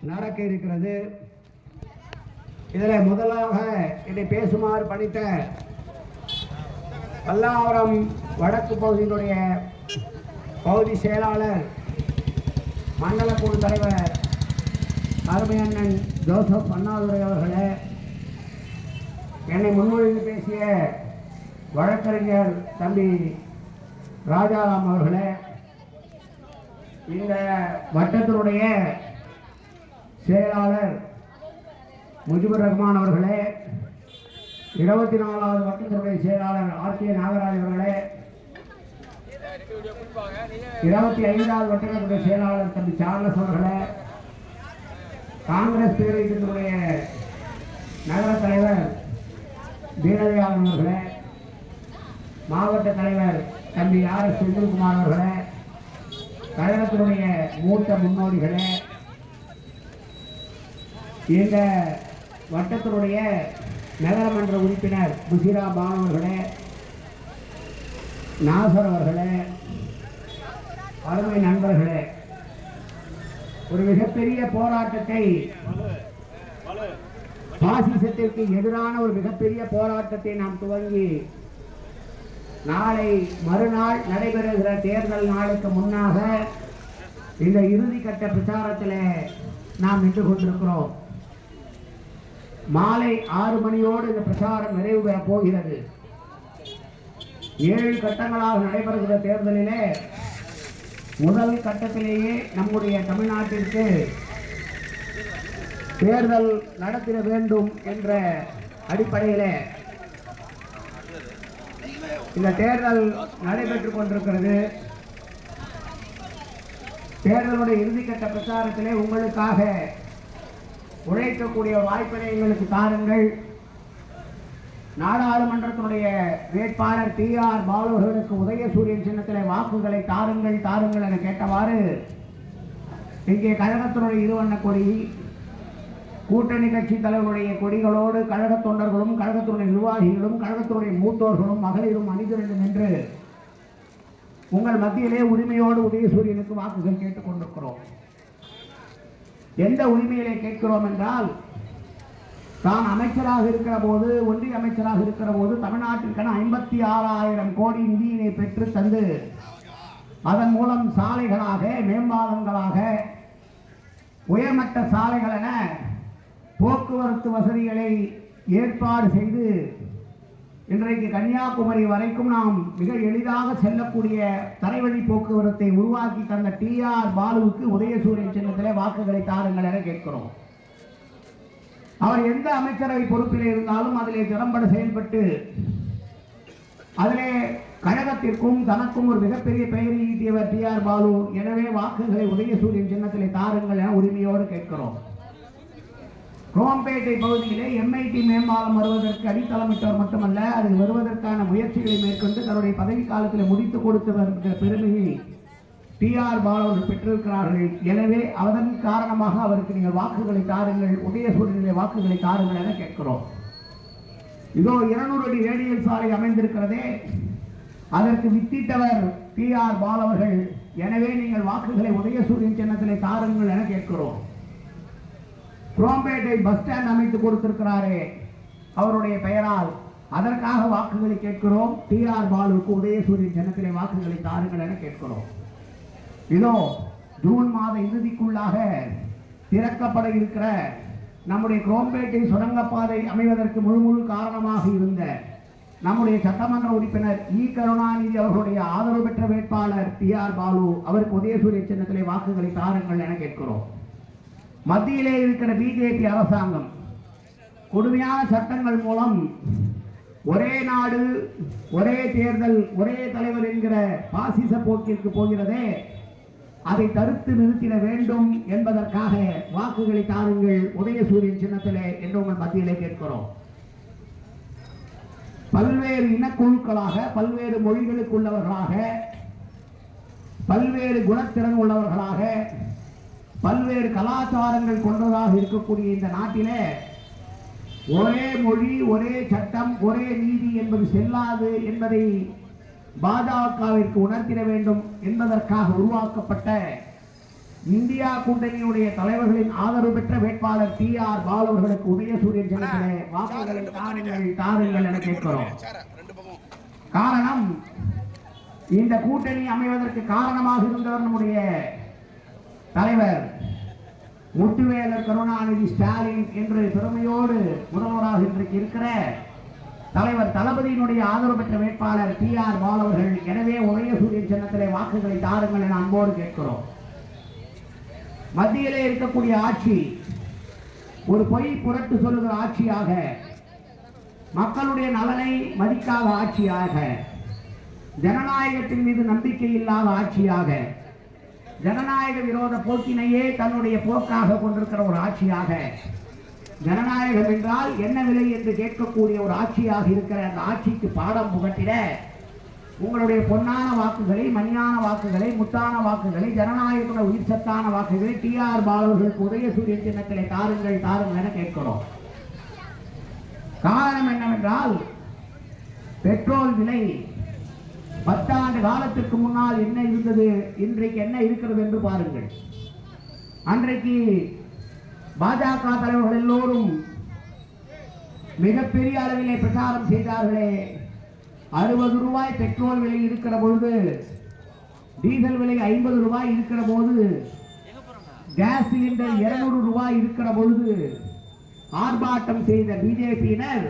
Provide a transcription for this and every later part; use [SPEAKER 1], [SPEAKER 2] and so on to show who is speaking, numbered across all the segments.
[SPEAKER 1] நடக்க இருக்கிறது. இதில் முதலாக என்னை பேசுமாறு பணித்த பல்லாவரம் வடக்கு பகுதியினுடைய பகுதி செயலாளர் மண்டல குழு தலைவர் அருமையண்ணன் ஜோசப் அண்ணாதுரை அவர்களே என்னை முன்மொழிந்து பேசிய வழக்கறிஞர் தம்பி ராஜாராம் அவர்களே இந்த வட்டத்தினுடைய செயலாளர் முஜிபுர் ரஹ்மான் அவர்களே இருபத்தி நாலாவது வட்டத்தினுடைய செயலாளர் ஆர் கே நாகராஜ் அவர்களே இருபத்தி ஐந்தாவது வட்டத்தினுடைய செயலாளர் தம்பி சார்லஸ் அவர்களே காங்கிரஸ் பேரவைத்தினுடைய நகர தலைவர் தீனதயாளன் அவர்களே மாவட்ட தலைவர் தம்பி ஆர் எஸ் செந்தில்குமார் அவர்களே கழகத்தினுடைய மூத்த முன்னோடிகளே இந்த வட்டத்தினுடைய நகரமன்ற உறுப்பினர் புசிரா பானவர்களே நாசர் அவர்களே அருமை நண்பர்களே ஒரு மிகப்பெரிய போராட்டத்தை பாசிசத்திற்கு எதிரான ஒரு மிகப்பெரிய போராட்டத்தை நாம் துவங்கி நாளை மறுநாள் நடைபெறுகிற தேர்தல் நாளுக்கு முன்னாக இந்த இறுதி கட்ட பிரச்சாரத்தில் நாம் நின்று கொண்டிருக்கிறோம். மாலை ஆறு மணியோடு இந்த பிரச்சாரம் நிறைவு பெறப் போகிறது. ஏழு கட்டங்களாக நடைபெறுகிற தேர்தலிலே முதல் கட்டத்திலேயே நம்முடைய தமிழ்நாட்டிற்கு தேர்தல் நடத்திட வேண்டும் என்ற அடிப்படையிலே இந்த தேர்தல் நடைபெற்றுக் கொண்டிருக்கிறது. தேர்தலுடைய இறுதிக்கட்ட பிரச்சாரத்திலே உங்களுக்காக உழைக்கக்கூடிய வாய்ப்பினை எங்களுக்கு தாருங்கள். நாடாளுமன்றத்தினுடைய வேட்பாளர் டி ஆர் பாலு அவர்களுக்கு உதயசூரியன் சின்னத்திலே வாக்குகளை தாருங்கள் தாருங்கள் என கேட்டவாறு இங்கே கழகத்தினுடைய இருவண்ண கொடி கூட்டணி கட்சி தலைவருடைய கொடிகளோடு கழக தொண்டர்களும் கழகத்தினுடைய நிர்வாகிகளும் கழகத்தினுடைய மூத்தோர்களும் மகளிரும் அணிதிரண்டும் என்று உங்கள் மத்தியிலே உரிமையோடு உதயசூரியனுக்கு வாக்குகள் கேட்டுக் கொண்டிருக்கிறோம். எந்த உரிமையிலே கேட்கிறோம் என்றால் தான் அமைச்சராக இருக்கிற போது ஒன்றிய அமைச்சராக இருக்கிற போது தமிழ்நாட்டிற்கான ஐம்பத்தி ஆறாயிரம் கோடி நிதியினை பெற்று தந்து அதன் மூலம் சாலைகளாக மேம்பாலங்களாக உயர்மட்ட சாலைகள் என போக்குவரத்து வசதிகளை ஏற்பாடு செய்து இன்றைக்கு கன்னியாகுமரி வரைக்கும் நாம் மிக எளிதாக செல்லக்கூடிய தரைவழி போக்குவரத்தை உருவாக்கி தந்த டி ஆர் பாலுவுக்கு உதயசூரியன் சின்னத்திலே வாக்குகளை தாருங்கள் என கேட்கிறோம். அவர் எந்த அமைச்சரவை பொறுப்பில் இருந்தாலும் அதிலே திறம்பட செயல்பட்டு அதிலே கழகத்திற்கும் தனக்கும் ஒரு மிகப்பெரிய பெயர் ஈட்டியவர் டி ஆர் பாலு. எனவே வாக்குகளை உதயசூரியன் சின்னத்திலே தாருங்கள் என உரிமையோடு கேட்கிறோம். குரோம்பேட்டை பகுதியிலே எம்ஐடி மேம்பாலம் வருவதற்கு அடித்தளமிட்டவர் மட்டுமல்ல அது வருவதற்கான முயற்சிகளை மேற்கொண்டு தன்னுடைய பதவி காலத்தில் முடித்து கொடுத்து வருகிற பெருமையை டி ஆர் பாலவர்கள் பெற்றிருக்கிறார்கள். எனவே அதன் காரணமாக அவருக்கு நீங்கள் வாக்குகளை தாருங்கள் உதயசூரியனிலே வாக்குகளை தாருங்கள் என கேட்கிறோம். இதோ இருநூறு அடி ரேடியல் சாலை அமைந்திருக்கிறதே. அதற்கு வித்திட்டவர் டி ஆர் பாலவர்கள் எனவே நீங்கள் வாக்குகளை உதயசூரியன் சின்னத்திலே தாருங்கள் என கேட்கிறோம். குரோம்பேட்டை பஸ் ஸ்டாண்ட் அமைத்து கொடுத்திருக்கிறாரே. அவருடைய பெயரால் அதற்காக வாக்குகளை கேட்கிறோம். டி ஆர் பாலுவுக்கு உதயசூரியன் சின்னத்திலே வாக்குகளை தாருங்கள் என கேட்கிறோம். இதோ ஜூன் மாத இறுதிக்குள்ளாக திறக்கப்பட இருக்கிற நம்முடைய குரோம்பேட்டை சுரங்கப்பாதை அமைவதற்கு முழு முழு காரணமாக இருந்த நம்முடைய சட்டமன்ற உறுப்பினர் இ. கருணாநிதி அவர்களுடைய ஆதரவு பெற்ற வேட்பாளர் டி ஆர். பாலு அவருக்கு உதயசூரிய சின்னத்திலே வாக்குகளை தாருங்கள் என கேட்கிறோம். மத்தியிலே இருக்கிற பிஜேபி அரசாங்கம் கொடுமையான சட்டங்கள் மூலம் ஒரே நாடு ஒரே தேர்தல் ஒரே தலைவர் என்கிற பாசிச போக்கிற்கு போகிறதே. அதை தடுத்து நிறுத்திட வேண்டும் என்பதற்காக வாக்குகளை தாருங்கள். உதயசூரியன் சின்னத்திலே என்று உங்கள் மத்தியிலே கேட்கிறோம். பல்வேறு இனக்குழுக்களாக பல்வேறு மொழிகளுக்கு உள்ளவர்களாக பல்வேறு குணத்திறன் உள்ளவர்களாக பல்வேறு கலாச்சாரங்கள் கொண்டதாக இருக்கக்கூடிய இந்த நாட்டிலே ஒரே மொழி ஒரே சட்டம் ஒரே நீதி என்பது செல்லாது என்பதை பாஜகவிற்கு உணர்த்திட வேண்டும் என்பதற்காக உருவாக்கப்பட்ட இந்தியா கூட்டணியுடைய தலைவர்களின் ஆதரவு பெற்ற வேட்பாளர் டி ஆர் பால் அவர்களுக்கு உதயசூரியன் வாக்குகளை தாருங்கள் தாருங்கள் என கேட்கிறோம். காரணம் இந்த கூட்டணி அமைவதற்கு காரணமாக இருந்தவர் நம்முடைய தலைவர் முட்டுவேலர் கருணாநிதி ஸ்டாலின் என்று பெருமையோடு முதல்வராக இன்றைக்கு இருக்கிற தலைவர் தளபதியினுடைய ஆதரவு பெற்ற வேட்பாளர் டி ஆர் பால் அவர்கள். எனவே உதயசூரியன் சின்னத்திலே வாக்குகளை தாருங்கள் என அன்போடு கேட்கிறோம். மத்தியிலே இருக்கக்கூடிய ஆட்சி ஒரு பொய் புரட்டு சொல்லுகிற ஆட்சியாக மக்களுடைய நலனை மதிக்காத ஆட்சியாக ஜனநாயகத்தின் மீது நம்பிக்கை இல்லாத ஆட்சியாக ஜனநாயக விரோத போக்கினையே தன்னுடைய போக்காக கொண்டிருக்கிற ஒரு ஆட்சியாக. ஜனநாயகம் என்றால் என்ன விலை என்று கேட்கக்கூடிய ஒரு ஆட்சியாக இருக்கிற அந்த ஆட்சிக்கு பாடம் புகட்டிட உங்களுடைய பொன்னான வாக்குகளை மணியான வாக்குகளை முத்தான வாக்குகளை ஜனநாயகத்துடைய உயிர் சத்தான வாக்குகளை டி ஆர் பாலவர்களுக்கு உதயசூரியன் சின்னத்திலே தாருங்கள் தாருங்கள் என கேட்கிறோம். காரணம் என்னவென்றால் பெட்ரோல் விலை பத்தாண்டு காலத்திற்கு முன்னால் என்ன இருந்தது? இன்றைக்கு என்ன இருக்கிறது என்று பாருங்கள். அன்றைக்கு பாஜக தலைவர்கள் எல்லோரும் மிகப்பெரிய அளவிலே பிரச்சாரம் செய்தார்களே. அறுபது ரூபாய் பெட்ரோல் விலை இருக்கிற பொழுது டீசல் விலை ஐம்பது ரூபாய் இருக்கிற போது கேஸ் சிலிண்டர் இருநூறு ரூபாய் இருக்கிற பொழுது ஆர்ப்பாட்டம் செய்த பிஜேபியினர்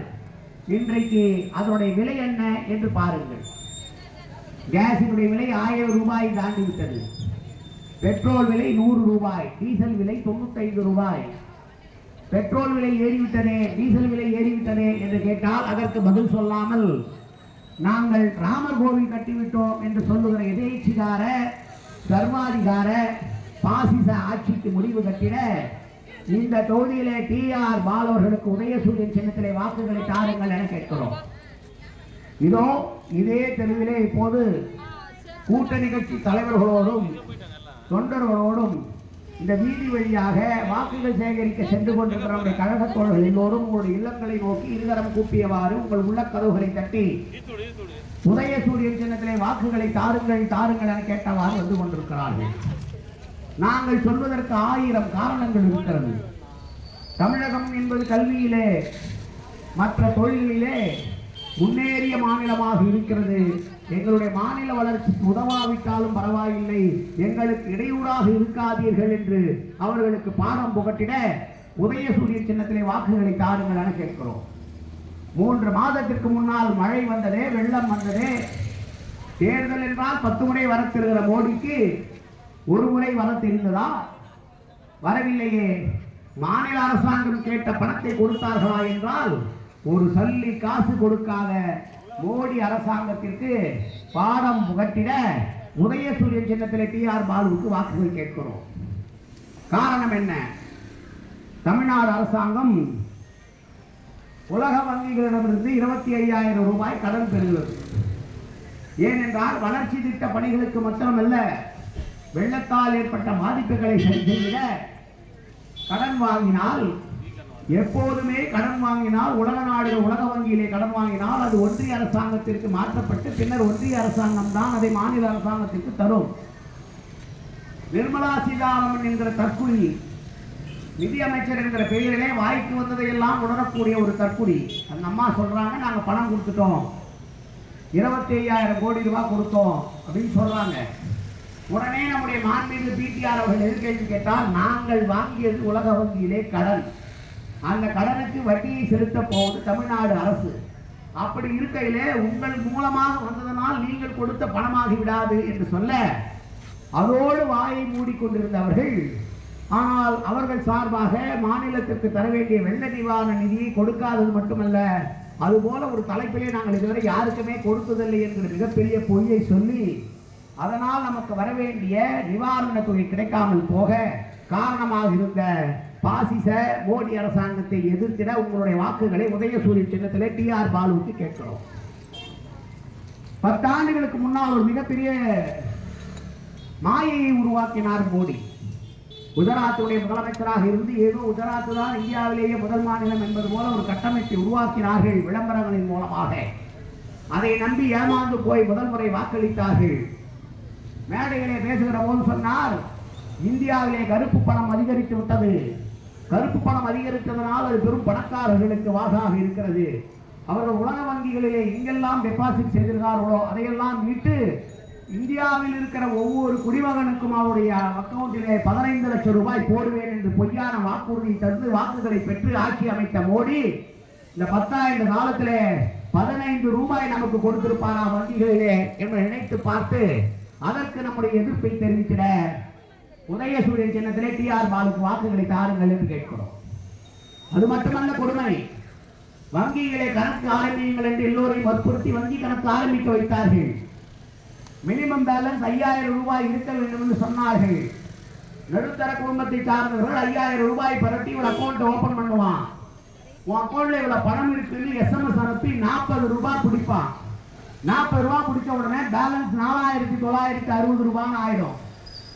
[SPEAKER 1] இன்றைக்கு அதனுடைய விலை என்ன என்று பாருங்கள். கேஸினுடைய விலை ஆயிரம் ரூபாய் தாண்டி விட்டது. பெட்ரோல் விலை நூறு ரூபாய் டீசல் விலை தொண்ணூத்தைந்து ரூபாய். பெட்ரோல் விலை ஏறிவிட்டதே டீசல் விலை ஏறிவிட்டதே என்று கேட்டால் அதற்கு பதில் சொல்லாமல் நாங்கள் ராமர் கோவில் கட்டிவிட்டோம் என்று சொல்லுகிற எதேச்சிகார சர்வாதிகார பாசிச ஆட்சிக்கு முடிவு கட்டிட இந்த தொகுதியிலே டி ஆர் பாலவர்களுக்கு உதயசூரியன் சின்னத்திலே வாக்குகளை தாருங்கள் என கேட்கிறோம். இதோ இதே தெருவிலே இப்போது கூட்டணி கட்சி தலைவர்களோடும் தொண்டர்களோடும் இந்த வீதி வழியாக வாக்குகள் சேகரிக்க சென்று கொண்டிருக்கிற நம்முடைய கழக தோழர்கள் எல்லோரும் உங்களுடைய இல்லங்களை நோக்கி இருதரம் கூப்பியவாறு உங்கள் உள்ள கதவுகளை தட்டி உதயசூரியன் சின்னத்திலே வாக்குகளை தாருங்கள் தாருங்கள் என கேட்டவாறு வந்து கொண்டிருக்கிறார்கள். நாங்கள் சொல்வதற்கு ஆயிரம் காரணங்கள் இருக்கிறது. தமிழகம் என்பது கல்வியிலே மற்ற தொழில்களிலே முன்னேறிய மாநிலமாக இருக்கிறது. எங்களுடைய மாநில வளர்ச்சிக்கு உதவாவிட்டாலும் பரவாயில்லை. எங்களுக்கு இடையூறாக இருக்காதீர்கள் என்று அவர்களுக்கு பாடம் புகட்டிட உதயசூரிய சின்னத்திலே வாக்குகளை தாருங்கள் என கேட்கிறோம். மூன்று மாதத்திற்கு முன்னால் மழை வந்ததே வெள்ளம் வந்ததே. தேர்தல் என்றால் பத்து முறை வரத்திருக்கிற மோடிக்கு ஒரு முறை வரத்திருந்ததா வரவில்லையே. மாநில அரசாங்கம் கேட்ட பணத்தை கொடுத்தார்களா என்றால் ஒரு சல்லி காசு கொடுக்காத மோடி அரசாங்கத்திற்கு பாடம் புகட்டிட உதயசூரியன் சின்னத்தில் டி ஆர் பாலுவுக்கு வாக்குகள் கேட்கிறோம். காரணம் என்ன? தமிழ்நாடு அரசாங்கம் உலக வங்கிகளிடமிருந்து இருபத்தி ஐயாயிரம் ரூபாய் கடன் பெறுகிறது. ஏனென்றால் வளர்ச்சி திட்ட பணிகளுக்கு மட்டுமல்ல வெள்ளத்தால் ஏற்பட்ட பாதிப்புகளை சரி செய்ய கடன் வாங்கினால் எப்போதுமே கடன் வாங்கினால் உலக நாடுகள் உலக வங்கியிலே கடன் வாங்கினால் அது ஒன்றிய அரசாங்கத்திற்கு மாற்றப்பட்டு பின்னர் ஒன்றிய அரசாங்கம் தான் அதை மாநில அரசாங்கத்திற்கு தரும். நிர்மலா சீதாராமன் என்கிற தற்குறி நிதியமைச்சர் என்கிற பெயரிலே வாய்க்கு வந்ததையெல்லாம் உணரக்கூடிய ஒரு தற்குறி. அந்த அம்மா சொல்றாங்க நாங்கள் பணம் கொடுத்துட்டோம். இருபத்தி ஐயாயிரம் கோடி ரூபாய் கொடுத்தோம். அப்படின்னு சொல்றாங்க. உடனே நம்முடைய மாண்பீடு பிடிஆர் அவர்கள் எதிர்கேள்வி கேட்டால் நாங்கள் வாங்கியது உலக வங்கியிலே கடன். அந்த கடனுக்கு வட்டியை செலுத்த போவது தமிழ்நாடு அரசு. அப்படி இருக்கையிலே உங்கள் மூலமாக வந்ததனால் நீங்கள் கொடுத்த பணமாகி விடாது என்று சொல்ல அதோடு வாயை மூடிக்கொண்டிருந்தவர்கள் ஆனால் அவர்கள் சார்பாக மாநிலத்திற்கு தர வேண்டிய வெள்ள நிவாரண நிதியை கொடுக்காதது மட்டுமல்ல அதுபோல ஒரு தலைப்பிலே நாங்கள் இதுவரை யாருக்குமே கொடுத்ததில்லை என்கிற மிகப்பெரிய பொய்யை சொல்லி அதனால் நமக்கு வர வேண்டிய நிவாரண தொகை கிடைக்காமல் போக காரணமாக இருந்த பாசிச மோடி அரசாங்கத்தை எதிர்த்திட உங்களுடைய வாக்குகளை உதயசூரிய சின்னத்திலே டி ஆர் பாலுவுக்கு கேட்கிறோம். பத்தாண்டுகளுக்கு முன்னால் ஒரு மிகப்பெரிய மாயையை உருவாக்கினார் மோடி. குஜராத்துடைய முதலமைச்சராக இருந்து ஏதோ குஜராத்து தான் இந்தியாவிலேயே முதல் மாநிலம் என்பது போல ஒரு கட்டமைப்பை உருவாக்கினார்கள் விளம்பரங்களின் மூலமாக. அதை நம்பி ஏமாந்து போய் முதல் முறை வாக்களித்தார்கள். மேடையிலே பேசுகிற போது சொன்னார் இந்தியாவிலே கருப்பு பணம் அதிகரித்து விட்டது. கருப்பு பணம் அதிகரித்ததனால் அது பெரும் பணக்காரர்களுக்கு வாசாக இருக்கிறது. அவர்கள் உலக வங்கிகளிலே எங்கெல்லாம் டெபாசிட் செய்திருந்தார்களோ அதையெல்லாம் மீட்டு இந்தியாவில் இருக்கிற ஒவ்வொரு குடிமகனுக்கும் அவருடைய அக்கௌண்டிலே பதினைந்து லட்சம் ரூபாய் போடுவேன் என்று பொய்யான வாக்குறுதி தந்து வாக்குகளை பெற்று ஆட்சி அமைத்த மோடி இந்த பத்தாயிரம் காலத்திலே பதினைந்து ரூபாய் நமக்கு கொடுத்திருப்பாரா வங்கிகளிலே என்று நினைத்து பார்த்து அதற்கு நம்முடைய எதிர்ப்பை தெரிவிக்கிற உதயசூரியன் சின்னத்திலே டி ஆர் பாலுக்கு வாக்குகளை தாருங்கள் என்று கேட்கிறோம். அது மட்டுமல்ல கொடுமை வங்கிகளை கணக்கு ஆரம்பியுங்கள் என்று எல்லோரையும் வற்புறுத்தி வங்கி கணக்கு ஆரம்பிக்க வைத்தார்கள். மினிமம் பேலன்ஸ் ஐயாயிரம் ரூபாய் இருக்க வேண்டும் என்று சொன்னார்கள். நடுத்தர குடும்பத்தை சார்ந்தவர்கள் ஐயாயிரம் ரூபாய் பரட்டி ஒரு அக்கௌண்ட் ஓபன் பண்ணுவான். உன் அக்கௌண்ட்ல இவ்வளவு பணம் இருக்குன்னு எஸ்எம்எஸ் அனுப்பி நாற்பது ரூபாய் பிடிப்பான். நாற்பது ரூபாய் பிடிச்ச உடனே பேலன்ஸ் நாலாயிரத்தி தொள்ளாயிரத்தி அறுபது ரூபான்னு ஆயிடும்.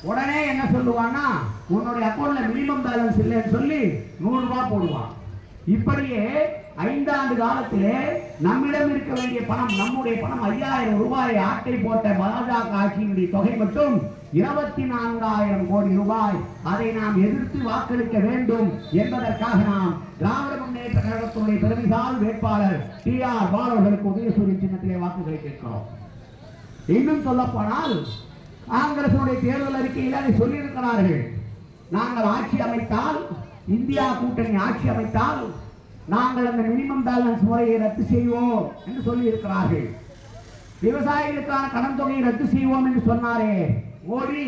[SPEAKER 1] உடனே என்ன சொல்லுவான்னா உன்னுடைய அக்கௌண்ட்ல மினிமம் பேலன்ஸ் இல்லைன்னு சொல்லி நூறு ரூபாய் போடுவான். இப்படியே ஐந்தாண்டு காலத்திலே நம்மிடம் இருக்க வேண்டிய பணம் நம்முடைய பணம் ஐயாயிரம் ரூபாயை ஆட்டை போட்ட பாஜக ஆட்சியினுடைய தொகை மட்டும் இருபத்தி நான்காயிரம் கோடி ரூபாய். அதை நாம் எதிர்த்து வாக்களிக்க வேண்டும் என்பதற்காக நாம் திராவிட முன்னேற்ற கழகத்தினுடைய பெருமிசால் வேட்பாளர் டி ஆர் பாலவர்களுக்கு உதயசூரியன் சின்னத்திலே வாக்குகளை கேட்கிறோம். இன்னும் சொல்ல போனால் காங்கிரசுடைய தேர்தல் அறிக்கையில் அதை சொல்லியிருக்கிறார்கள். நாங்கள் ஆட்சி அமைத்தால் இந்தியா கூட்டணி ஆட்சி அமைத்தால் நாங்கள் அந்த மினிமம் பேலன்ஸ் முறையை ரத்து செய்வோம் என்று சொல்லி இருக்கிறார்கள் விவசாயிகளுக்கான கடன் தொகையை ரத்து செய்வோம் என்று சொன்னாரே. மோடி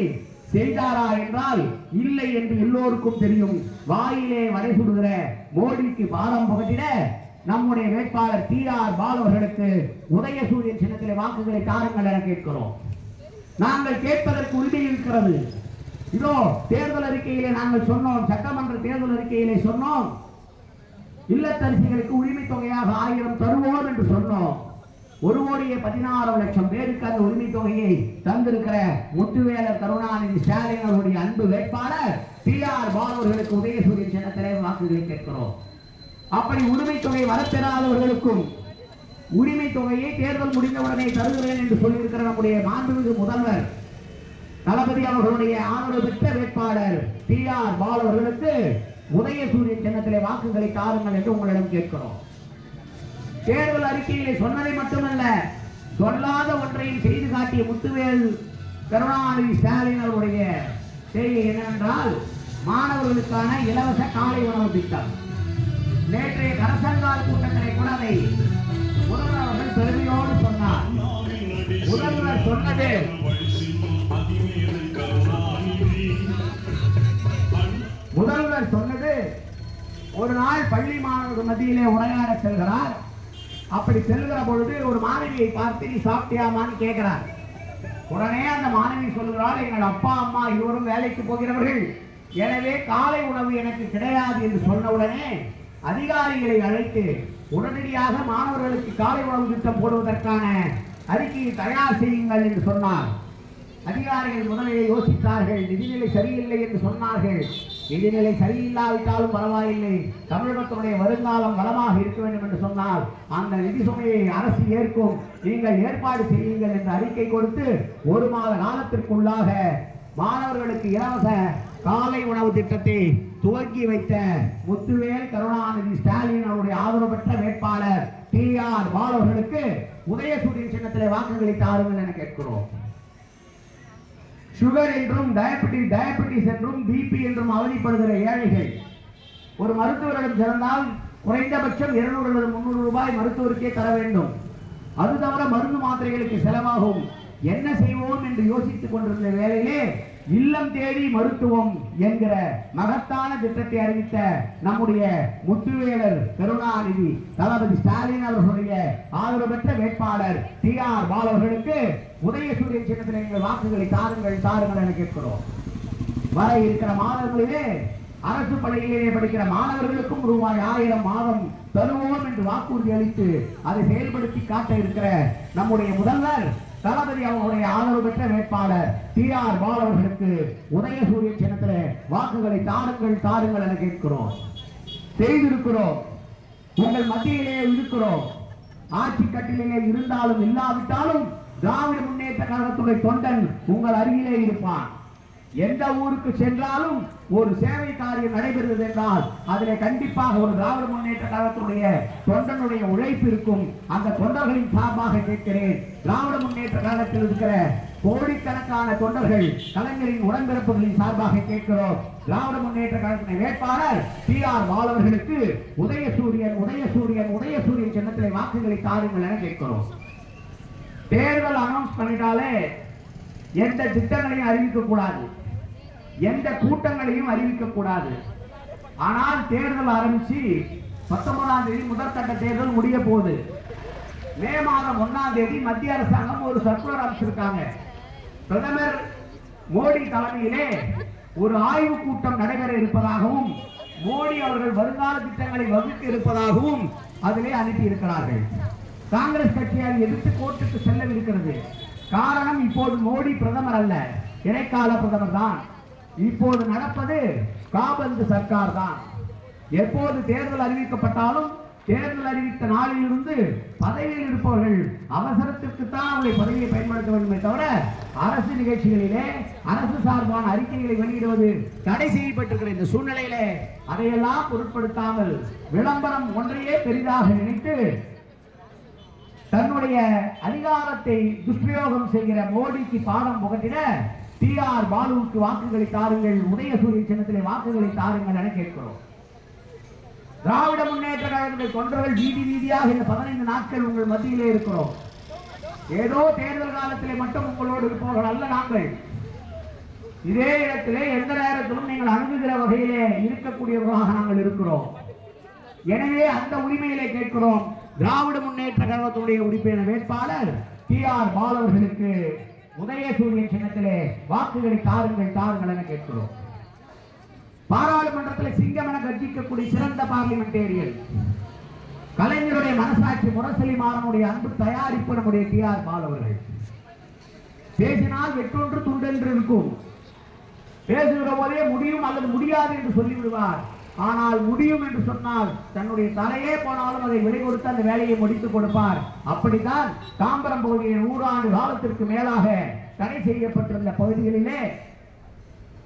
[SPEAKER 1] செய்தாரா என்றால் இல்லை என்று எல்லோருக்கும் தெரியும். வாயிலே வரை சுடுகிற மோடிக்கு பாரம் புகட்டிட நம்முடைய வேட்பாளர் டி ஆர் பாலு அவர்களுக்கு உதயசூரியன் சின்னத்திலே வாக்குகளை தாருங்கள் என கேட்கிறோம். நாங்கள் கேட்பதற்கு உரிமை இருக்கிறது. இதோ தேர்தல் அறிக்கையிலே நாங்கள் சொன்னோம் சட்டமன்ற தேர்தல் அறிக்கையிலே சொன்னோம். இல்லத்தரசிகளுக்கு உரிமை தொகையாக ஆயிரம் தருவோம் என்று சொன்னோம். ஒரு கோடியே பதினாறு லட்சம் பேருக்கு அந்த உரிமை தொகையை தந்திருக்கிற முத்துவேலர் கருணாநிதி ஸ்டாலின் அவருடைய அன்பு வேட்பாளர் டி ஆர் பாலவர்களுக்கு உதயசூரியன் சின்னத்திலே வாக்குகளை கேட்கிறோம். அப்படி உரிமை தொகை வரப்பெறாதவர்களுக்கும் உரிமை தொகையை தேர்தல் முடிந்தவுடனே தருகிறேன் என்று சொல்லியிருக்கிற நம்முடைய மாண்புமிகு முதல்வர் தளபதி அவர்களுடைய ஆதரவு பெற்ற வேட்பாளர் டி ஆர் பால் அவர்களுக்கு உதயசூரியன் சின்னத்திலே வாக்குகளை தாருங்கள் என்று உங்களிடம் கேட்கிறோம். தேர்தல் அறிக்கையிலே சொன்னதை மட்டுமல்ல சொல்லாத ஒன்றையும் செய்து காட்டிய முத்துவேல் கருணாநிதி ஸ்டாலின் அவருடைய செய்தி என்னவென்றால் மாணவர்களுக்கான இலவச காலை உணவு திட்டம். நேற்றைய கரசங்கால் கூட்டத்திலே கூட அதை முதல்வர் சொன்னது முதல்வர் சொன்னது ஒரு நாள் பள்ளி மாணவர்கள் மத்தியிலே உரையாட செல்கிறார். அப்படி செல்கிற பொழுது ஒரு மாணவியை பார்த்து நீ சாப்பிட்டியாமான்னு கேட்கிறார். உடனே அந்த மாணவி சொல்கிறார் எங்கள் அப்பா அம்மா இருவரும் வேலைக்கு போகிறவர்கள். எனவே காலை உணவு எனக்கு கிடையாது என்று சொன்ன உடனே அதிகாரிகளை அழைத்து உடனடியாக மாணவர்களுக்கு காலை உணவு திட்டம் போடுவதற்கான அறிக்கையை தயார் செய்யுங்கள் என்று சொன்னார். அதிகாரிகள் முதலிலே யோசித்தார்கள் நிதிநிலை சரியில்லை என்று சொன்னார்கள். நிதிநிலை சரியில்லாவிட்டாலும் பரவாயில்லை. தமிழகத்துடைய வருங்காலம் வளமாக இருக்க வேண்டும் என்று சொன்னால் அந்த நிதி சுமையை அரசு ஏற்கும். நீங்கள் ஏற்பாடு செய்யுங்கள் என்று அறிக்கை கொடுத்து ஒரு மாத காலத்திற்குள்ளாக மாணவர்களுக்கு இலவச காலை உணவு திட்டத்தை துவக்கி வைத்த முத்துவேல் கருணாநிதி ஸ்டாலின் அவருடைய ஆதரவு பெற்ற வேட்பாளர் டி ஆர் பாலவர்களுக்கு உதயசூரியன் சின்னத்திலே வாக்குகளை தாருங்கள் என கேட்கிறோம். சுகர் என்றும் டயபெட்டிஸ் டயபெட்டிஸ் என்றும் பிபி என்றும் அவதிப்படுகிற ஏழைகள். ஒரு மருத்துவரிடம் சிறந்தால் குறைந்தபட்சம் இருநூறு அல்லது முன்னூறு ரூபாய் மருத்துவருக்கே தர வேண்டும். அது தவிர மருந்து மாத்திரைகளுக்கு செலவாகும். என்ன செய்வோம் என்று யோசித்துக் கொண்டிருந்த வேலையிலே இல்லம் தேடி மருத்துவம் என்கிற மகத்தான திட்டத்தை அறிவித்த நம்முடைய முத்துவேலர் கருணாநிதி தளபதி ஸ்டாலின் அவர்களுடைய ஆதரவு பெற்ற வேட்பாளர் டி ஆர் பால் அவர்களுக்கு உதயசூரியன் சின்னத்தில் எங்கள் வாக்குகளை தாருங்கள் தாருங்கள் என கேட்கிறோம். வர இருக்கிற மாதங்களிலே அரசு பள்ளியிலே படிக்கிற மாணவர்களுக்கும் ரூபாய் ஆயிரம் மாதம் தருவோம் என்று வாக்குறுதி அளித்து அதை செயல்படுத்தி காட்ட இருக்கிற நம்முடைய முதல்வர் தளபதி அவர்களுடைய ஆதரவு பெற்ற வேட்பாளர் டி ஆர் பால் அவர்களுக்கு உதயசூரிய சின்னத்தில் வாக்குகளை தாருங்கள் தாருங்கள் என கேட்கிறோம். செய்திருக்கிறோம். உங்கள் மத்தியிலே இருக்கிறோம். ஆட்சி கட்டிலே இருந்தாலும் இல்லாவிட்டாலும் திராவிட முன்னேற்ற கழகத்துடைய தொண்டன் உங்கள் அருகிலே இருப்பான். எந்த ஊருக்கு சென்றாலும் ஒரு சேவை காரியம் நடைபெறுகிறது என்றால் அதிலே கண்டிப்பாக ஒரு திராவிட முன்னேற்ற கழகத்துடைய தொண்டனுடைய உழைப்பு இருக்கும். அந்த தொண்டர்களின் சார்பாக கேட்கிறேன். திராவிட முன்னேற்ற கழகத்தில் இருக்கிற கோடிக்கணக்கான தொண்டர்கள் கலைஞரின் உடன்பிறப்புகளின் சார்பாக கேட்கிறோம். திராவிட முன்னேற்ற கழகத்தின் வேட்பாளர் டி ஆர் பாலவர்களுக்கு உதயசூரியன் உதயசூரியன் உதயசூரியன் சின்னத்திலே வாக்குகளை தாருங்கள் என கேட்கிறோம். தேர்தல் அனௌன்ஸ் பண்ணிட்டாலே எந்த திட்டங்களையும் அறிவிக்க கூடாது. எந்த கூட்டங்களையும் அறிவிக்க கூடாது. ஆனால் தேர்தல் ஆரம்பிச்சு பத்தொன்பதாம் தேதி முதற்கட்ட தேர்தல் முடிய போகுது. மே மாதம் ஒன்னாம் தேதி மத்திய அரசாங்கம் ஒரு சர்க்குலர் அமைச்சிருக்காங்க. பிரதமர் மோடி தலைமையிலே ஒரு ஆய்வு கூட்டம் நடைபெற இருப்பதாகவும் மோடி அவர்கள் வருங்கால திட்டங்களை வகுக்க இருப்பதாகவும் அதிலே அனுப்பி இருக்கிறார்கள் காங்கிரஸ் கட்சியால் எதிர்த்து கோர்ட்டுக்கு செல்லவிருக்கிறது. காரணம் இப்போது மோடி பிரதமர் அல்ல. இடைக்கால பிரதமர் தான். இப்போது நடப்பது காபந்து சர்க்கார் தான் எப்போது தேர்தல் அறிவிக்கப்பட்டாலும் தேர்தல் அறிவித்த நாளிலிருந்து பதவியில் இருப்பவர்கள் அவசரத்திற்கு தான் அவருடைய பதவியை பயன்படுத்த வேண்டுமே தவிர அரசு நிகழ்ச்சிகளிலே அரசு சார்பான அறிக்கைகளை வெளியிடுவது தடை செய்யப்பட்டிருக்கிற இந்த சூழ்நிலையிலே அதையெல்லாம் பொருட்படுத்தாமல் விளம்பரம் ஒன்றையே பெரிதாக நினைத்து தன்னுடைய அதிகாரத்தை துஷ்பிரயோகம் செய்கிற மோடிக்கு பாடம் புகட்டின டி ஆர் பாலுவுக்கு வாக்குகளை தாருங்கள் உதயசூரிய சின்னத்திலே வாக்குகளை தாருங்கள் என கேட்கிறோம். திராவிட முன்னேற்ற கழகத்தை தொண்டர்கள் வீதி வீதியாக இந்த பதினைந்து நாட்கள் உங்கள் மத்தியிலே இருக்கிறோம். ஏதோ தேர்தல் காலத்திலே மட்டும் உங்களோடு இருப்பவர்கள் அல்ல நாங்கள். இதே இடத்திலே எந்த நேரத்திலும் நீங்கள் அணுகுகிற வகையிலே இருக்கக்கூடியவர்களாக நாங்கள் இருக்கிறோம். எனவே அந்த உரிமையிலே கேட்கிறோம். திராவிட முன்னேற்ற கழகத்துடைய உறுப்பினர் வேட்பாளர் டி ஆர் பாலவர்களுக்கு உதயசூரியன் சின்னத்திலே வாக்குகளை தாருங்கள் தாருங்கள் என கேட்கிறோம். பாராளுமன்றத்தில் சிங்கம் என கர்ஜிக்கக்கூடிய சிறந்த பார்லிமெண்டேரியன் கலைஞருடைய மனசாட்சி முரசலி மாறனுடைய அன்பு தயாரிப்பு நம்முடைய டி ஆர் பாலவர்கள் பேசினால் வெற்றொன்று துண்டென்று இருக்கும். பேசுகிற போதே முடியும் அல்லது முடியாது என்று சொல்லிவிடுவார். ஆனால் முடியும் என்று சொன்னால் தன்னுடைய தலையே போனாலும் அதை விலை கொடுத்து அந்த வேலையை முடித்துக் கொடுப்பார். அப்படித்தான் தாம்பரம் பகுதியின் நூறாண்டு காலத்திற்கு மேலாக தடை செய்யப்பட்டிருந்த பகுதிகளிலே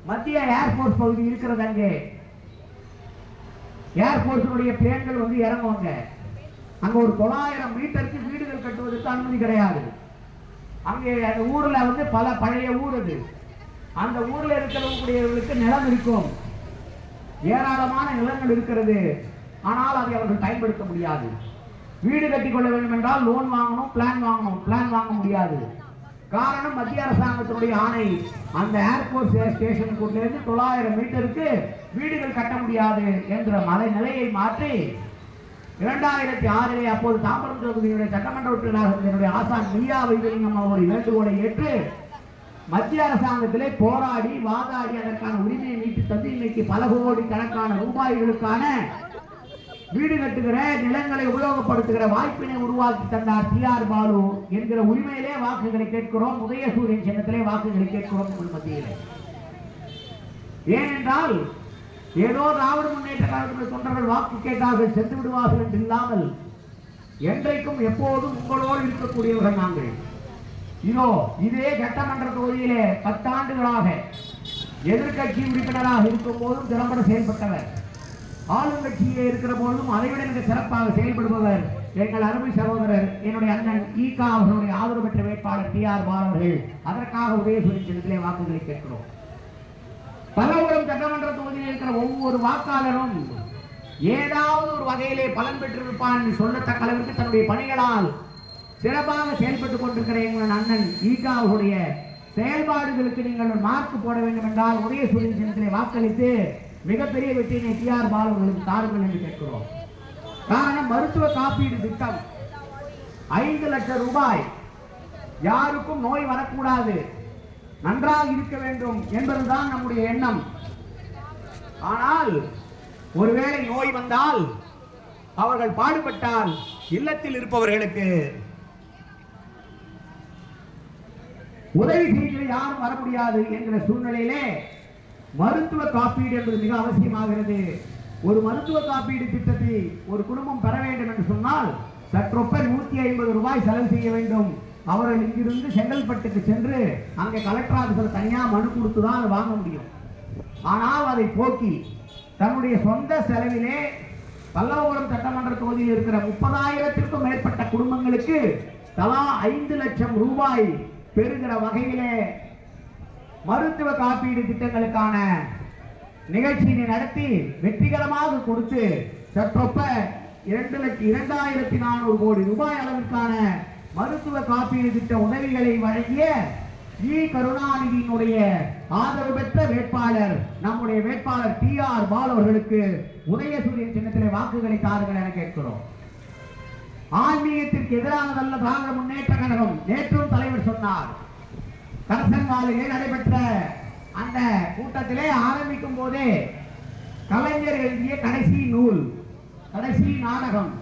[SPEAKER 1] மத்திய ஏர்போர்ஸ் பகுதி இருக்கிறது அங்கே. ஏர்போர்ஸினுடைய பிளேன்கள் வந்து இறங்குவாங்க அங்க. ஒரு தொள்ளாயிரம் மீட்டருக்கு வீடுகள் கட்டுவதற்கு அனுமதி கிடையாது. அங்கே அந்த ஊர்ல வந்து பல பழைய ஊர் அது. அந்த ஊர்ல இருக்கிறவங்களுடையவர்களுக்கு நிலம் இருக்கும். ஏராளமான நிலங்கள் இருக்கிறது. ஆனால் அதை அவர்கள் பயன்படுத்த முடியாது. வீடு கட்டி கொள்ள வேண்டும் என்றால் லோன் வாங்கணும் பிளான் வாங்கணும். பிளான் வாங்க முடியாது. காரணம் மத்திய அரசாங்கத்தினுடைய ஆணை. அந்த ஏர்போர்ட் ஸ்டேஷனுக்குள்ளேருந்து தொள்ளாயிரம் மீட்டருக்கு வீடுகள் கட்ட முடியாது என்ற மலை நிலையை மாற்றி இரண்டாயிரத்தி ஆறிலே அப்போது தாம்பரம் தொகுதியினுடைய சட்டமன்ற உறுப்பினர்களுடைய ஆசான் மீயா வைத்திலிங்கம் அவருடைய வேண்டுகோளை ஏற்று மத்திய அரசாங்கத்திலே போராடி வாதாடி அதற்கான உரிமையை மீட்டு தந்து இன்னைக்கு பல கோடி கணக்கான ரூபாய்களுக்கான வீடு கட்டுகிற நிலங்களை உபயோகப்படுத்துகிற வாய்ப்பினை உருவாக்கி தந்தார் டி ஆர் பாலு என்கிற உரிமையிலே வாக்குகளை கேட்கிறோம். உதயசூரியன் சின்னத்திலே வாக்குகளை கேட்கிறோம் உங்கள் மத்தியிலே. ஏனென்றால் ஏதோ திராவிட முன்னேற்ற காலத்தில் தொண்டர்கள் வாக்கு கேட்டார்கள் சென்று விடுவார்கள் என்று இல்லாமல் என்றைக்கும் எப்போதும் உங்களோடு இருக்கக்கூடியவர்கள் நாங்கள். இதோ இதே சட்டமன்ற தொகுதியிலே பத்தாண்டுகளாக எதிர்கட்சி உறுப்பினராக இருக்கும் போதும் திறம்பட செயல்பட்டவர். ஆளுங்கட்சியிலே இருக்கிற போதும் அதைவிட மிக சிறப்பாக செயல்படுபவர் எங்கள் அருமை சகோதரர் என்னுடைய அண்ணன் ஈகா அவர்களுடைய ஆதரவு பெற்ற வேட்பாளர் டி ஆர் பாலவர்கள் அதற்காக உதயசூரி சின்னத்திலே வாக்குகளை கேட்கிறோம். பலவரும் சட்டமன்ற தொகுதியில் இருக்கிற ஒவ்வொரு வாக்காளரும் ஏதாவது ஒரு வகையிலே பலன் பெற்றிருப்பான் என்று சொல்லத்தக்க அளவிற்கு தன்னுடைய பணிகளால் சிறப்பாக செயல்பட்டுக் கொண்டிருக்கிற எங்கள் அண்ணன் ஈகா அவர்களுடைய செயல்பாடுகளுக்கு நீங்கள் மார்க் போட வேண்டும் என்றால் உதயசூரியன் சின்னத்திலே வாக்களித்து மிகப்பெரிய வெற்றியினை டி ஆர் பாலவர்களுக்கு தாருங்கள் என்று கேட்கிறோம். காரணம் மருத்துவ காப்பீடு திட்டம். ஐந்து லட்சம் ரூபாய். யாருக்கும் நோய் வரக்கூடாது. நன்றாக இருக்க வேண்டும் என்பதுதான் நம்முடைய எண்ணம். ஆனால் ஒருவேளை நோய் வந்தால் அவர்கள் பாடுபட்டால் இல்லத்தில் இருப்பவர்களுக்கு உதவி செய்ய யாரும் வர முடியாது என்கிற சூழ்நிலையிலே மருத்துவ காப்பீடு என்பது மிக அவசியமாகிறது. ஒரு மருத்துவ காப்பீடு திட்டத்தை ஒரு குடும்பம் பெற வேண்டும் என்று சொன்னால் சற்றொப்ப நூத்தி ஐம்பது ரூபாய் செலவு செய்ய வேண்டும். அவர்கள் இங்கிருந்து செங்கல்பட்டுக்கு சென்று அங்கே கலெக்டர் ஆஃபீஸில் தனியாக மனு கொடுத்து தான் அதை வாங்க முடியும். ஆனால் அதை போக்கி தன்னுடைய சொந்த செலவிலே பல்லவபுரம் சட்டமன்ற தொகுதியில் இருக்கிற முப்பதாயிரத்திற்கும் மேற்பட்ட குடும்பங்களுக்கு தலா ஐந்து லட்சம் ரூபாய் பெறுகிற வகையிலே மருத்துவ காப்பீடு திட்டங்களுக்கான நிகழ்ச்சியினை நடத்தி வெற்றிகரமாக கொடுத்து சற்றொப்ப இரண்டு லட்சம் இரண்டாயிரத்தி நானூறு கோடி ரூபாய் அளவிற்கான மருத்துவ காப்பீடு திட்ட உதவிகளை வழங்கிய இ கருணாநிதியினுடைய ஆதரவு பெற்ற வேட்பாளர் நம்முடைய வேட்பாளர் டி. ஆர். பால் அவர்களுக்கு உதயசூரியன் சின்னத்திலே வாக்குகளை தாருங்கள் என கேட்கிறோம். ஆன்மீகத்திற்கு எதிரானதல்ல திராவிட முன்னேற்ற கழகம் நேற்றும் தலைவர் சொன்னார். கரசங்காலிலே நடைபெற்ற அந்த கூட்டத்திலே ஆரம்பிக்கும் போதே கலைஞர் எழுதிய கடைசி நூல் கடைசி நாடகம்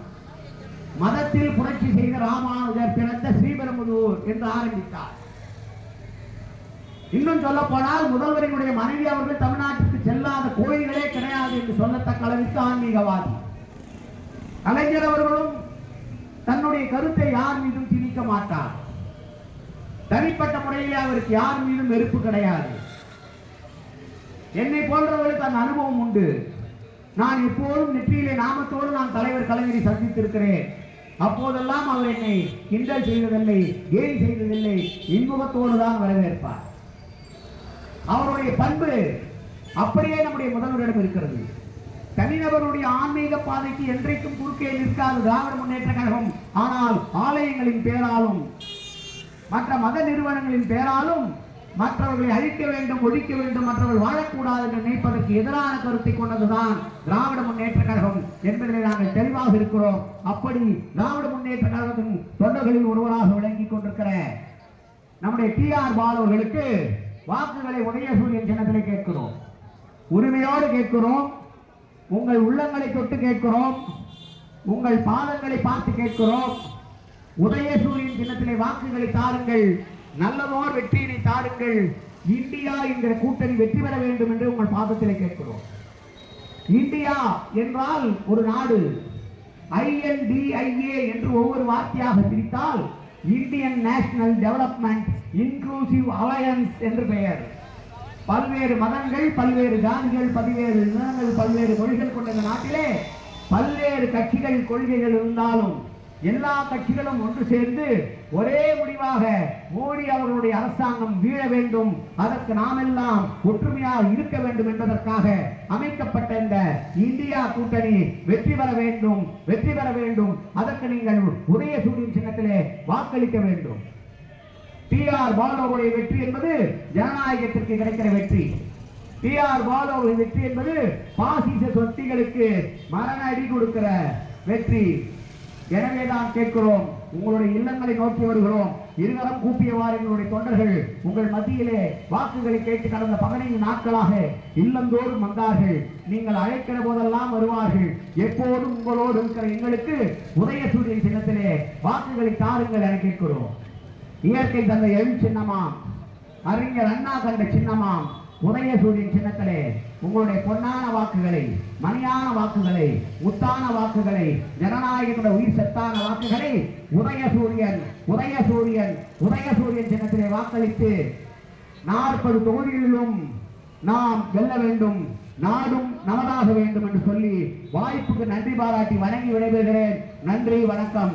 [SPEAKER 1] மதத்தில் புரட்சி செய்த ராமானுஜர் பிறந்த ஸ்ரீபெரும்புதூர் என்று ஆரம்பித்தார். இன்னும் சொல்ல போனால் முதல்வரினுடைய மனைவி அவர்கள் தமிழ்நாட்டுக்கு செல்லாத கோயில்களே கிடையாது என்று சொல்லத்தக்க அளவிற்கு ஆன்மீகவாதி. கலைஞர் அவர்களும் தன்னுடைய கருத்தை யார் மீதும் திணிக்க மாட்டார். தனிப்பட்ட முறையிலே அவருக்கு யார் மீதும் வெறுப்பு கிடையாது. என்னை போன்றவர்களுக்கு அந்த அனுபவம் உண்டு. நான் எப்போதும் நெற்றியிலே நாமத்தோடு நான் தலைவர் கலைஞரை சந்தித்திருக்கிறேன். அப்போதெல்லாம் அவர் என்னை கிண்டல் செய்வதில்லை கேலி செய்வதில்லை இன்முகத்தோடு தான் வரவேற்பார். அவருடைய பண்பு அப்படியே நம்முடைய முதல்வரிடம் இருக்கிறது. தனிநபருடைய ஆன்மீக பாதைக்கு என்றைக்கும் குறுக்கே நிற்காது திராவிட முன்னேற்ற கழகம். ஆனால் ஆலயங்களின் பேராலும் மற்ற மத நிறுவனங்களின் பெயராலும் மற்றவர்களை அழிக்க வேண்டும் ஒழிக்க வேண்டும் மற்றவர்கள் வாழக்கூடாது என்று நினைப்பதற்கு எதிரான கருத்தை கொண்டதுதான் திராவிட முன்னேற்ற கழகம் என்பதில் நாங்கள் தெளிவாக இருக்கிறோம். அப்படி திராவிட முன்னேற்ற கழகத்தின் தொண்டர்களில் ஒருவராக விளங்கிக் கொண்டிருக்கிற நம்முடைய டி ஆர் பாலவர்களுக்கு வாக்குகளை உதயசூரியன் சின்னத்திலே கேட்கிறோம். உரிமையோடு கேட்கிறோம். உங்கள் உள்ளங்களை தொட்டு கேட்கிறோம். உங்கள் பாதங்களை பார்த்து கேட்கிறோம். உதயசூரியன் சின்னத்திலே வாக்குகளை தாருங்கள். நல்லதோர் வெற்றியினை தாருங்கள். இந்தியா என்கிற கூட்டணி வெற்றி பெற வேண்டும் என்று உங்கள் பாதத்திலே கேட்கிறோம். இந்தியா என்றால் ஒரு நாடு. ஐஎன்டிஐஏ என்று ஒவ்வொரு வார்த்தையாக பிரித்தால் Indian national development inclusive alliance என்று பெயர். பல்வேறு மதங்கள் பல்வேறு ஜாதிகள் பல்வேறு நிறங்கள் பல்வேறு மொழிகள் கொண்ட இந்த நாட்டிலே பல்வேறு கட்சிகள் கொள்கைகள் இருந்தாலும் எல்லா கட்சிகளும் ஒன்று சேர்ந்து ஒரே முடிவாக மோடி அவர்களுடைய அரசாங்கம் வீழ வேண்டும். அதற்கு நாமெல்லாம் ஒற்றுமையாக இருக்க வேண்டும் என்பதற்காக அமைக்கப்பட்ட இந்த இந்தியா கூட்டணி வெற்றி பெற வேண்டும் வெற்றி பெற வேண்டும். அதற்கு நீங்கள் உதயசூரியன் சின்னத்திலே வாக்களிக்க வேண்டும். டி ஆர் பாலுடைய வெற்றி என்பது ஜனநாயகத்திற்கு கிடைக்கிற வெற்றி. டி ஆர் பாலுடைய வெற்றி என்பது பாசிச சொத்திகளுக்கு மரண அடி கொடுக்கிற வெற்றி. எனவே தான் கேட்கிறோம் உங்களுடைய இல்லங்களை நோக்கி வருகிறோம். இருகரம் கூப்பியவாறு எங்களுடைய தொண்டர்கள் உங்கள் மத்தியிலே வாக்குகளை கேட்டு கடந்த பதினைந்து நாட்களாக இல்லந்தோறும் வந்தார்கள். நீங்கள் அழைக்கிற போதெல்லாம் வருவார்கள். எப்போதும் உங்களோடு இருக்கிற எங்களுக்கு உதயசூரியன் சின்னத்திலே வாக்குகளை தாருங்கள் என கேட்கிறோம். இயற்கை தந்த எழு சின்னமாம் அறிஞர் அண்ணா கண்ட சின்னமாம் உதயசூரியன் சின்னத்திலே உங்களுடைய பொன்னான வாக்குகளை மணியான வாக்குகளை முத்தான வாக்குகளை ஜனநாயகனுடைய உயிர் சத்தான வாக்குகளை உதயசூரியன் உதயசூரியன் உதயசூரியன் சின்னத்திலே வாக்களித்து நாற்பது தொகுதிகளிலும் நாம் வெல்ல வேண்டும் நாடும் நமதாக வேண்டும் என்று சொல்லி வாய்ப்புக்கு நன்றி பாராட்டி வணங்கி விடைபெறுகிறேன். நன்றி வணக்கம்.